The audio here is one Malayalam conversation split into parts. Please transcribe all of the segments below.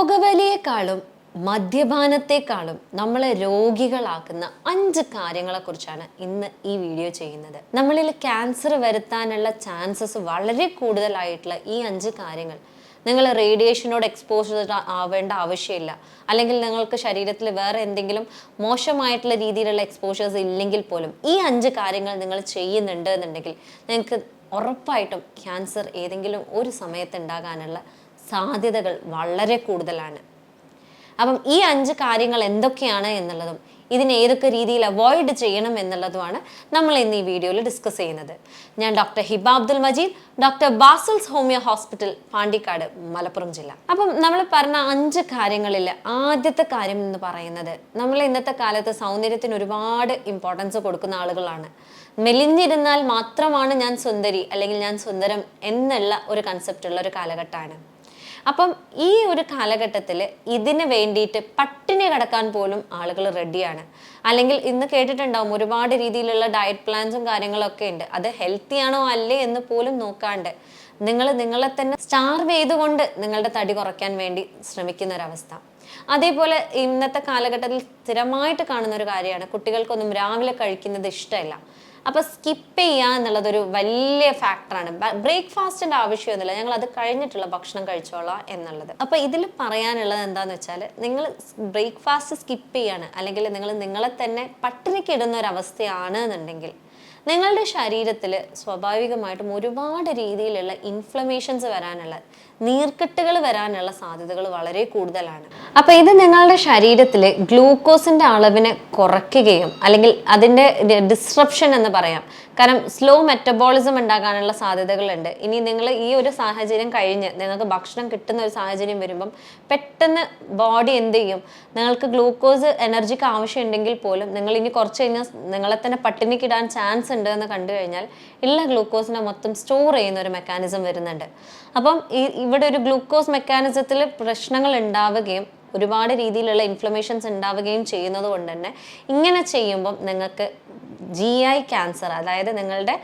പുകവലിയെക്കാളും മദ്യപാനത്തെക്കാളും നമ്മളെ രോഗികളാക്കുന്ന അഞ്ച് കാര്യങ്ങളെക്കുറിച്ചാണ് ഇന്ന് ഈ വീഡിയോ ചെയ്യുന്നത്. നമ്മളിൽ ക്യാൻസർ വരുത്താനുള്ള ചാൻസസ് വളരെ കൂടുതലായിട്ടുള്ള ഈ അഞ്ച് കാര്യങ്ങൾ നിങ്ങൾ റേഡിയേഷനോട് എക്സ്പോസ് ആവേണ്ട ആവശ്യമില്ല. അല്ലെങ്കിൽ നിങ്ങൾക്ക് ശരീരത്തിൽ വേറെ എന്തെങ്കിലും മോശമായിട്ടുള്ള രീതിയിലുള്ള എക്സ്പോഷേഴ്സ് ഇല്ലെങ്കിൽ പോലും ഈ അഞ്ച് കാര്യങ്ങൾ നിങ്ങൾ ചെയ്യുന്നുണ്ട് എന്നുണ്ടെങ്കിൽ നിങ്ങൾക്ക് ഉറപ്പായിട്ടും ക്യാൻസർ ഏതെങ്കിലും ഒരു സമയത്ത് ഉണ്ടാകാനുള്ള സാധ്യതകൾ വളരെ കൂടുതലാണ്. അപ്പം ഈ അഞ്ച് കാര്യങ്ങൾ എന്തൊക്കെയാണ് എന്നുള്ളതും ഇതിനെ ഏതൊക്കെ രീതിയിൽ അവോയ്ഡ് ചെയ്യണം എന്നുള്ളതുമാണ് നമ്മൾ ഇന്ന് ഈ വീഡിയോയിൽ ഡിസ്കസ് ചെയ്യുന്നത്. ഞാൻ doctor Hiba Abdul Majeed doctor Basil's homeo hospital Pandikkad Malappuram ജില്ല. അപ്പം നമ്മൾ പറഞ്ഞ അഞ്ച് കാര്യങ്ങളിൽ ആദ്യത്തെ കാര്യം എന്ന് പറയുന്നത് നമ്മൾ ഇന്നത്തെ കാലത്ത് സൗന്ദര്യത്തിന് ഒരുപാട് ഇമ്പോർട്ടൻസ് കൊടുക്കുന്ന ആളുകളാണ്. മെലിഞ്ഞിരുന്നാൽ മാത്രമാണ് ഞാൻ സുന്ദരി അല്ലെങ്കിൽ ഞാൻ സുന്ദരം എന്നുള്ള ഒരു കൺസെപ്റ്റുള്ള ഒരു കാലഘട്ടമാണ്. അപ്പം ഈ ഒരു കാലഘട്ടത്തിൽ ഇതിന് വേണ്ടിയിട്ട് പട്ടിണി കിടക്കാൻ പോലും ആളുകൾ റെഡിയാണ് അല്ലെങ്കിൽ ഇന്ന് കേട്ടിട്ടുണ്ടാവും ഒരുപാട് രീതിയിലുള്ള ഡയറ്റ് പ്ലാൻസും കാര്യങ്ങളൊക്കെ ഉണ്ട്. അത് ഹെൽത്തി ആണോ അല്ലേ എന്ന് പോലും നോക്കാണ്ട് നിങ്ങൾ നിങ്ങളെ തന്നെ സ്റ്റാർവ് ചെയ്തുകൊണ്ട് നിങ്ങളുടെ തടി കുറയ്ക്കാൻ വേണ്ടി ശ്രമിക്കുന്ന ഒരവസ്ഥ അതേപോലെ ഇന്നത്തെ കാലഘട്ടത്തിൽ സ്ഥിരമായിട്ട് കാണുന്ന ഒരു കാര്യമാണ് കുട്ടികൾക്കൊന്നും രാവിലെ കഴിക്കുന്നത് ഇഷ്ടമല്ല. അപ്പൊ സ്കിപ്പ് ചെയ്യുക എന്നുള്ളതൊരു വലിയ ഫാക്ടറാണ് ബ്രേക്ക്ഫാസ്റ്റിന്റെ ആവശ്യമൊന്നുമില്ല ഞങ്ങൾ അത് കഴിഞ്ഞിട്ടുള്ള ഭക്ഷണം കഴിച്ചോളാം എന്നുള്ളത്. അപ്പോൾ ഇതിൽ പറയാനുള്ളത് എന്താണെന്ന് വെച്ചാൽ നിങ്ങൾ ബ്രേക്ക്ഫാസ്റ്റ് സ്കിപ്പ് ചെയ്യാണ്. അല്ലെങ്കിൽ നിങ്ങൾ നിങ്ങളെ തന്നെ പട്ടിണിക്കിടുന്ന ഒരു അവസ്ഥയാണ് എന്നുണ്ടെങ്കിൽ നിങ്ങളുടെ ശരീരത്തിൽ സ്വാഭാവികമായിട്ടും ഒരുപാട് രീതിയിലുള്ള ഇൻഫ്ലമേഷൻസ് വരാനുള്ള നീർക്കെട്ടുകൾ വരാനുള്ള സാധ്യതകൾ വളരെ കൂടുതലാണ്. അപ്പോൾ ഇത് നിങ്ങളുടെ ശരീരത്തിൽ ഗ്ലൂക്കോസിന്റെ അളവിനെ കുറയ്ക്കുകയും അല്ലെങ്കിൽ അതിന്റെ ഡിസ്ട്രപ്ഷൻ എന്ന് പറയാം. കാരണം സ്ലോ മെറ്റബോളിസം ഉണ്ടാകാനുള്ള സാധ്യതകളുണ്ട്. ഇനി നിങ്ങൾ ഈ ഒരു സാഹചര്യം കഴിഞ്ഞ് നിങ്ങൾക്ക് ഭക്ഷണം കിട്ടുന്ന ഒരു സാഹചര്യം വരുമ്പം പെട്ടെന്ന് ബോഡി എന്ത് ചെയ്യും? നിങ്ങൾക്ക് ഗ്ലൂക്കോസ് എനർജിക്ക് ആവശ്യമുണ്ടെങ്കിൽ പോലും നിങ്ങൾ ഇനി കുറച്ച് കഴിഞ്ഞാൽ നിങ്ങളെ തന്നെ പട്ടിണിക്കിടാൻ ചാൻസ് ഉണ്ട് എന്ന് കണ്ടു കഴിഞ്ഞാൽ എല്ലാ ഗ്ലൂക്കോസിനെ മൊത്തം സ്റ്റോർ ചെയ്യുന്ന ഒരു മെക്കാനിസം വരുന്നുണ്ട്. അപ്പം ഈ ഇവിടെ ഒരു ഗ്ലൂക്കോസ് മെക്കാനിസത്തിൽ പ്രശ്നങ്ങൾ ഉണ്ടാവുകയും ഒരുപാട് രീതിയിലുള്ള ഇൻഫ്ലമേഷൻസ് ഉണ്ടാവുകയും ചെയ്യുന്നത് കൊണ്ട് തന്നെ ഇങ്ങനെ ചെയ്യുമ്പം നിങ്ങൾക്ക് ജി ഐ ക്യാൻസർ അതായത് നിങ്ങളുടെ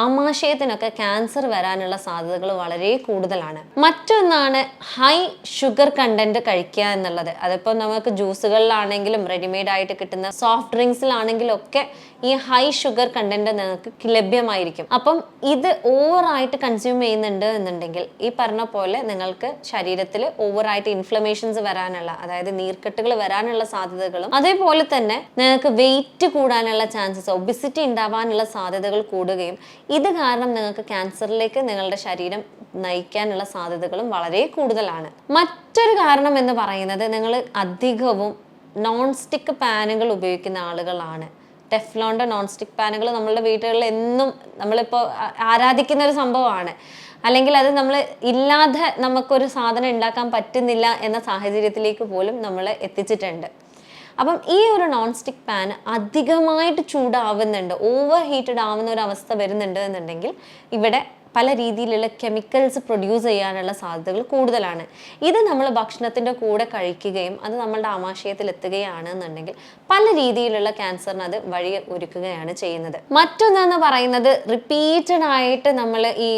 ആമാശയത്തിനൊക്കെ ക്യാൻസർ വരാനുള്ള സാധ്യതകൾ വളരെ കൂടുതലാണ്. മറ്റൊന്നാണ് ഹൈ ഷുഗർ കണ്ടന്റ് കഴിക്കുക എന്നുള്ളത്. അതിപ്പോൾ നമുക്ക് ജ്യൂസുകളിലാണെങ്കിലും റെഡിമെയ്ഡ് ആയിട്ട് കിട്ടുന്ന സോഫ്റ്റ് ഡ്രിങ്ക്സിലാണെങ്കിലും ഒക്കെ ഈ ഹൈ ഷുഗർ കണ്ടന്റ് നിങ്ങൾക്ക് ലഭ്യമായിരിക്കും. അപ്പം ഇത് ഓവറായിട്ട് കൺസ്യൂം ചെയ്യുന്നുണ്ട് എന്നുണ്ടെങ്കിൽ ഈ പറഞ്ഞ പോലെ നിങ്ങൾക്ക് ശരീരത്തിൽ ഓവറായിട്ട് ഇൻഫ്ലമേഷൻസ് വരാനുള്ള അതായത് നീർക്കെട്ടുകൾ വരാനുള്ള സാധ്യതകളും അതേപോലെ തന്നെ നിങ്ങൾക്ക് വെയിറ്റ് കൂടാനുള്ള ചാൻസസ് ഒബിസിറ്റി ഉണ്ടാവാനുള്ള സാധ്യതകൾ കൂടുകയും ഇത് കാരണം നിങ്ങൾക്ക് ക്യാൻസറിലേക്ക് നിങ്ങളുടെ ശരീരം നയിക്കാനുള്ള സാധ്യതകളും വളരെ കൂടുതലാണ്. മറ്റൊരു കാരണം എന്ന് പറയുന്നത് നിങ്ങൾ അധികവും നോൺ സ്റ്റിക്ക് പാനുകൾ ഉപയോഗിക്കുന്ന ആളുകളാണ്. ടെഫ്ലോണിന്റെ നോൺ സ്റ്റിക്ക് പാനുകൾ നമ്മളുടെ വീടുകളിൽ എന്നും നമ്മളിപ്പോൾ ആരാധിക്കുന്ന ഒരു സംഭവമാണ്. അല്ലെങ്കിൽ അത് നമ്മൾ ഇല്ലാതെ നമുക്കൊരു സാധനം ഉണ്ടാക്കാൻ പറ്റുന്നില്ല എന്ന സാഹചര്യത്തിലേക്ക് പോലും നമ്മളെ എത്തിച്ചിട്ടുണ്ട്. അപ്പം ഈ ഒരു നോൺ സ്റ്റിക്ക് പാൻ അധികമായിട്ട് ചൂടാവുന്നുണ്ട് ഓവർ ഹീറ്റഡ് ആവുന്ന ഒരു അവസ്ഥ വരുന്നുണ്ട് എന്നുണ്ടെങ്കിൽ ഇവിടെ പല രീതിയിലുള്ള കെമിക്കൽസ് പ്രൊഡ്യൂസ് ചെയ്യാനുള്ള സാധ്യതകൾ കൂടുതലാണ്. ഇത് നമ്മൾ ഭക്ഷണത്തിന്റെ കൂടെ കഴിക്കുകയും അത് നമ്മളുടെ ആമാശയത്തിൽ എത്തുകയാണ് എന്നുണ്ടെങ്കിൽ പല രീതിയിലുള്ള ക്യാൻസറിന് അത് വഴി ഒരുക്കുകയാണ് ചെയ്യുന്നത്. മറ്റൊന്നെന്ന് പറയുന്നത് റിപ്പീറ്റഡ് ആയിട്ട് നമ്മൾ ഈ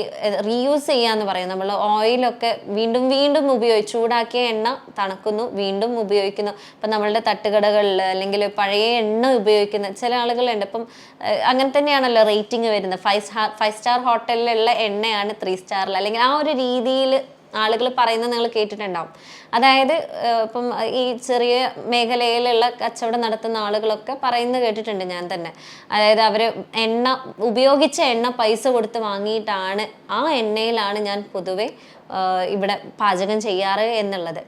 റീയൂസ് ചെയ്യാന്ന് പറയും നമ്മൾ ഓയിലൊക്കെ വീണ്ടും വീണ്ടും ഉപയോഗിച്ച് ചൂടാക്കിയ എണ്ണ തണുക്കുന്നു വീണ്ടും ഉപയോഗിക്കുന്നു. ഇപ്പം നമ്മളുടെ തട്ടുകടകളിൽ അല്ലെങ്കിൽ പഴയ എണ്ണ ഉപയോഗിക്കുന്ന ചില ആളുകളുണ്ട്. ഇപ്പം അങ്ങനെ തന്നെയാണല്ലോ റേറ്റിംഗ് വരുന്നത്. ഫൈവ് സ്റ്റാർ ഫൈവ് സ്റ്റാർ ഹോട്ടലിലുള്ള എണ്ണയാണ് ത്രീ സ്റ്റാറിൽ അല്ലെങ്കിൽ ആ ഒരു രീതിയിൽ ആളുകൾ പറയുന്നത് നിങ്ങൾ കേട്ടിട്ടുണ്ടാവും. അതായത് ഇപ്പം ഈ ചെറിയ മേഖലയിലുള്ള കച്ചവടം നടത്തുന്ന ആളുകളൊക്കെ പറയുന്നത് കേട്ടിട്ടുണ്ട് ഞാൻ തന്നെ. അതായത് അവർ എണ്ണ ഉപയോഗിച്ച എണ്ണ പൈസ കൊടുത്ത് വാങ്ങിയിട്ടാണ് ആ എണ്ണയിലാണ് ഞാൻ പൊതുവെ ഇവിടെ പാചകം ചെയ്യാറ് എന്നുള്ളത്.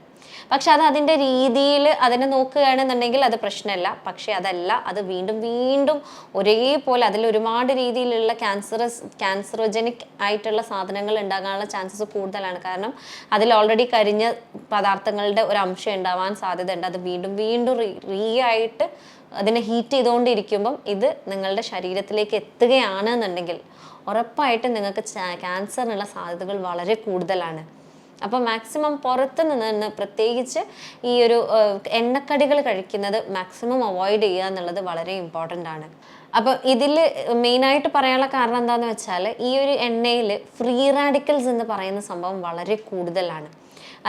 പക്ഷെ അത് അതിന്റെ രീതിയിൽ അതിനെ നോക്കുകയാണെന്നുണ്ടെങ്കിൽ അത് പ്രശ്നമല്ല. പക്ഷേ അതല്ല അത് വീണ്ടും വീണ്ടും ഒരേപോലെ അതിൽ ഒരുപാട് രീതിയിലുള്ള ക്യാൻസറസ് ക്യാൻസറോജനിക് ആയിട്ടുള്ള സാധനങ്ങൾ ഉണ്ടാകാനുള്ള ചാൻസസ് കൂടുതലാണ്. കാരണം അതിൽ ഓൾറെഡി കരിഞ്ഞ പദാർത്ഥങ്ങളുടെ ഒരു അംശം ഉണ്ടാവാൻ സാധ്യതയുണ്ട്. അത് വീണ്ടും വീണ്ടും റീ ആയിട്ട് അതിനെ ഹീറ്റ് ചെയ്തുകൊണ്ടിരിക്കുമ്പം ഇത് നിങ്ങളുടെ ശരീരത്തിലേക്ക് എത്തുകയാണ് എന്നുണ്ടെങ്കിൽ ഉറപ്പായിട്ടും നിങ്ങൾക്ക് ക്യാൻസറിനുള്ള സാധ്യതകൾ വളരെ കൂടുതലാണ്. അപ്പോൾ മാക്സിമം പുറത്ത് നിന്ന് പ്രത്യേകിച്ച് ഈ ഒരു എണ്ണക്കടികൾ കഴിക്കുന്നത് മാക്സിമം അവോയ്ഡ് ചെയ്യുക എന്നുള്ളത് വളരെ ഇമ്പോർട്ടന്റ് ആണ്. അപ്പോൾ ഇതിൽ മെയിനായിട്ട് പറയാനുള്ള കാരണം എന്താണെന്ന് വെച്ചാൽ ഈ ഒരു എണ്ണയിൽ ഫ്രീ റാഡിക്കൽസ് എന്ന് പറയുന്ന സംഭവം വളരെ കൂടുതലാണ്.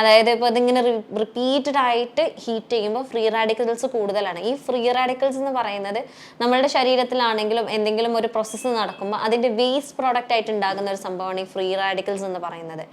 അതായത് ഇപ്പോൾ ഇതിങ്ങനെ റിപ്പീറ്റഡ് ആയിട്ട് ഹീറ്റ് ചെയ്യുമ്പോൾ ഫ്രീ റാഡിക്കൽസ് കൂടുതലാണ്. ഈ ഫ്രീ റാഡിക്കൽസ് എന്ന് പറയുന്നത് നമ്മളുടെ ശരീരത്തിലാണെങ്കിലും എന്തെങ്കിലും ഒരു പ്രോസസ്സ് നടക്കുമ്പോൾ അതിന്റെ വേസ്റ്റ് പ്രോഡക്റ്റ് ആയിട്ട് ഉണ്ടാകുന്ന ഒരു സംഭവമാണ് ഈ ഫ്രീ റാഡിക്കൽസ് എന്ന് പറയുന്നത്.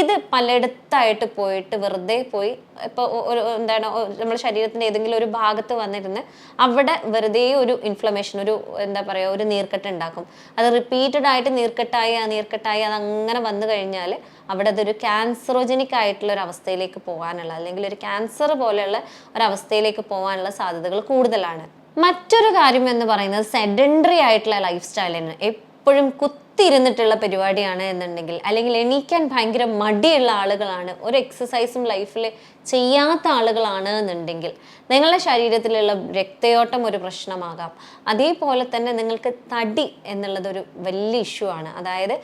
ഇത് പലയിടത്തായിട്ട് പോയിട്ട് വെറുതെ പോയി ഇപ്പോൾ ഒരു എന്താണ് നമ്മുടെ ശരീരത്തിന്റെ ഏതെങ്കിലും ഒരു ഭാഗത്ത് വന്നിരുന്ന് അവിടെ വെറുതെ ഒരു ഇൻഫ്ലമേഷൻ ഒരു എന്താ പറയുക ഒരു നീർക്കെട്ട് ഉണ്ടാക്കും. അത് റിപ്പീറ്റഡ് ആയിട്ട് നീർക്കെട്ടായി ആ നീർക്കെട്ടായി അത് അങ്ങനെ വന്നു കഴിഞ്ഞാൽ അവിടെ അതൊരു ക്യാൻസറോജനിക് ആയിട്ടുള്ള ഒരു അവസ്ഥയിലേക്ക് പോകാനുള്ള അല്ലെങ്കിൽ ഒരു ക്യാൻസർ പോലെയുള്ള ഒരവസ്ഥയിലേക്ക് പോകാനുള്ള സാധ്യതകൾ കൂടുതലാണ്. മറ്റൊരു കാര്യം എന്ന് പറയുന്നത് സെഡൻഡറി ആയിട്ടുള്ള ലൈഫ് സ്റ്റൈലിന് എപ്പോഴും കുത്തിയിരുന്നിട്ടുള്ള പരിപാടിയാണ് എന്നുണ്ടെങ്കിൽ അല്ലെങ്കിൽ എണീക്കാൻ ഭയങ്കര മടിയുള്ള ആളുകളാണ് ഒരു എക്സസൈസും ലൈഫിൽ ചെയ്യാത്ത ആളുകളാണ് എന്നുണ്ടെങ്കിൽ നിങ്ങളുടെ ശരീരത്തിലുള്ള രക്തയോട്ടം ഒരു പ്രശ്നമാകാം. അതേപോലെ തന്നെ നിങ്ങൾക്ക് തടി എന്നുള്ളതൊരു വലിയ ഇഷ്യൂ ആണ്. അതായത്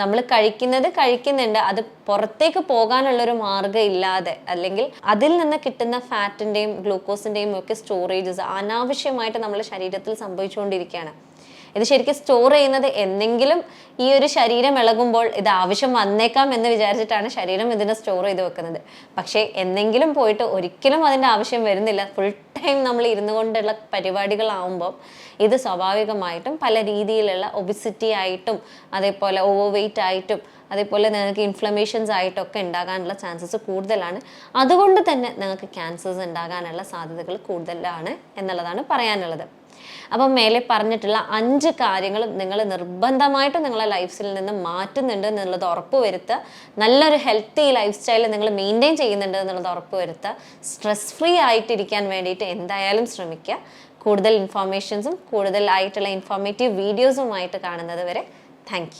നമ്മൾ കഴിക്കുന്നത് കഴിക്കുന്നുണ്ട് അത് പുറത്തേക്ക് പോകാനുള്ളൊരു മാർഗം ഇല്ലാതെ അല്ലെങ്കിൽ അതിൽ നിന്ന് കിട്ടുന്ന ഫാറ്റിന്റെയും ഗ്ലൂക്കോസിന്റെയും ഒക്കെ സ്റ്റോറേജസ് അനാവശ്യമായിട്ട് നമ്മുടെ ശരീരത്തിൽ സംഭവിച്ചുകൊണ്ടിരിക്കുകയാണ്. ഇത് ശരിക്കും സ്റ്റോർ ചെയ്യുന്നത് എന്തെങ്കിലും ഈ ഒരു ശരീരം ഇളകുമ്പോൾ ഇത് ആവശ്യം വന്നേക്കാം എന്ന് വിചാരിച്ചിട്ടാണ് ശരീരം ഇതിനെ സ്റ്റോർ ചെയ്ത് വെക്കുന്നത്. പക്ഷേ എന്തെങ്കിലും പോയിട്ട് ഒരിക്കലും അതിന്റെ ആവശ്യം വരുന്നില്ല. ഫുൾ ടൈം നമ്മൾ ഇരുന്നു കൊണ്ടുള്ള പരിപാടികളാവുമ്പോൾ ഇത് സ്വാഭാവികമായിട്ടും പല രീതിയിലുള്ള ഒബിസിറ്റി ആയിട്ടും അതേപോലെ ഓവർ വെയിറ്റ് ആയിട്ടും അതേപോലെ നിങ്ങൾക്ക് ഇൻഫ്ലമേഷൻസ് ആയിട്ടൊക്കെ ഉണ്ടാകാനുള്ള ചാൻസസ് കൂടുതലാണ്. അതുകൊണ്ട് തന്നെ നിങ്ങൾക്ക് ക്യാൻസേഴ്സ് ഉണ്ടാകാനുള്ള സാധ്യതകൾ കൂടുതലാണ് എന്നുള്ളതാണ് പറയാനുള്ളത്. അപ്പം മേലെ പറഞ്ഞിട്ടുള്ള അഞ്ച് കാര്യങ്ങളും നിങ്ങൾ നിർബന്ധമായിട്ടും നിങ്ങളെ ലൈഫിൽ നിന്ന് മാറ്റുന്നുണ്ട് എന്നുള്ളത് ഉറപ്പ് നല്ലൊരു ഹെൽത്തി ലൈഫ് സ്റ്റൈൽ നിങ്ങൾ മെയിന്റെയിൻ ചെയ്യുന്നുണ്ട് എന്നുള്ളത് ഉറപ്പ് വരുത്തുക സ്ട്രെസ് ഫ്രീ ആയിട്ടിരിക്കാൻ വേണ്ടിയിട്ട് എന്തായാലും ശ്രമിക്കുക. കൂടുതൽ ഇൻഫോർമേഷൻസും കൂടുതലായിട്ടുള്ള ഇൻഫോർമേറ്റീവ് വീഡിയോസുമായിട്ട് കാണുന്നത് വരെ താങ്ക്